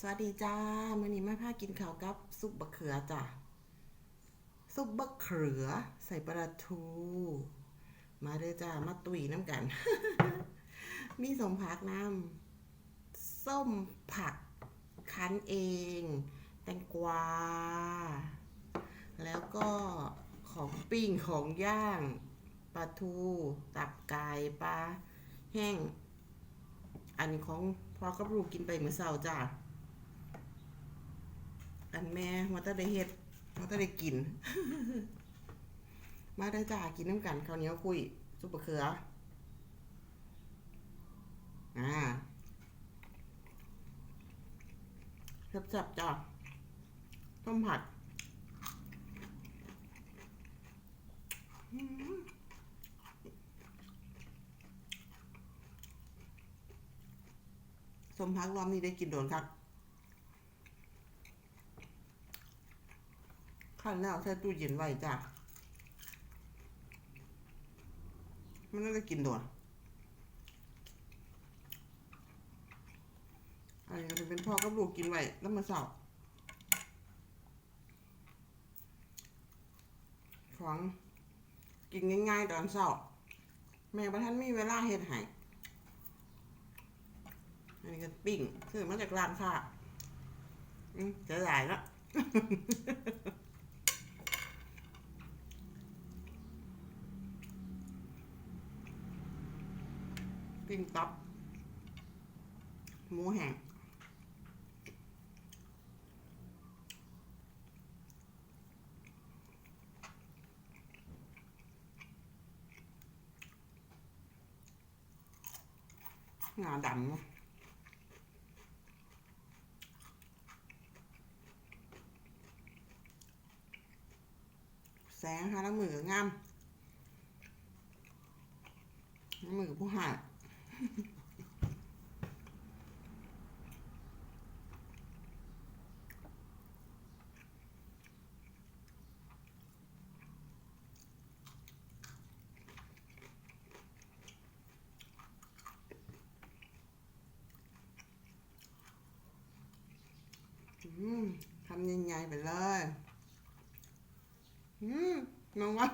สวัสดีจ้ามื้อนี้แม่พากินข้าวกับซุปบะเขือจ้ะซุปบะเขือ ใส่ปลาทู มาเด้อจ้ามาตุ๋ยน้ำกัน มีสมผักน้ำส้มผักคั้นเอง แตงกวา แล้วก็ของปิ้งของย่างปลาทู ตับไก่ปลาแห้ง อันของพอกับลูกกินไปเมื่อเช้าจ้า อันแม่มาตั้งได้เฮ็ดมาตั้งได้กิน มาได้จ้ากินน้ำกันข้าวเหนียวคุยซุปมะเขืออ่าแซ่บๆจ้าต้มผัดอืมสมพักรอบนี้ได้กินโดนครับ ขั้นแล้วใส่ตู้เย็นไว้จ้ะมันน่าจะกินโดนอันนี้ก็จะเป็นพ่อกับลูกกินไว้แล้วมาเสาร์ของกินง่ายๆตอนเสาร์แม่ประท่านมีเวลาเฮ็ดให้อันนี้ก็ปิ้งคือมาจากร้านค่ะอืมจะหลายแล้ว ปิ้งตับ หมูแห้งงาดำเนะแสงฮะแล้วมืองามมือผู้หาอืม ทำยังไงไปเลย อืมน้องวัน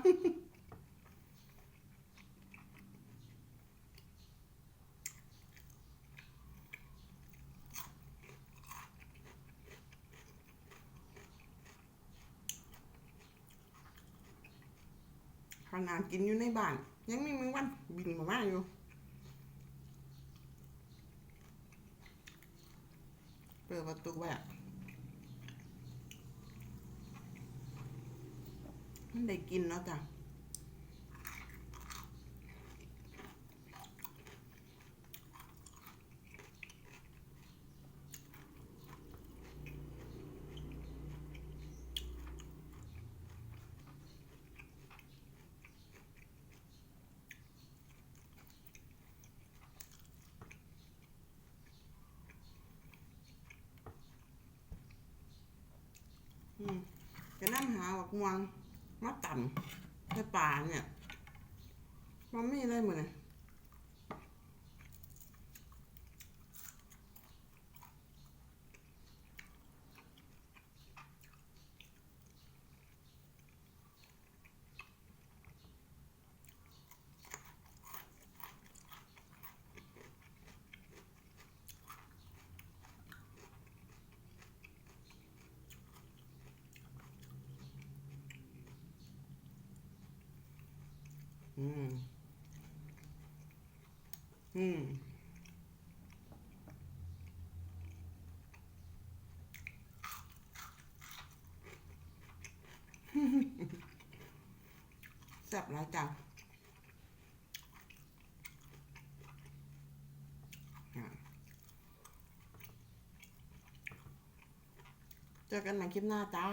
ขนาดกินอยู่ในบ้าน ยังมีมึงวันบินมามาอยู่เปิดประตูแว้อะมันได้กินเนาะจ้ะ อืมจะนั่งหาบัก ม่วงมาต่ำในป่าเนี่ย มันไม่ได้เหมือน อืม อืม แซ่บหลายจังเจอกันใหม่คลิปหน้าจ้า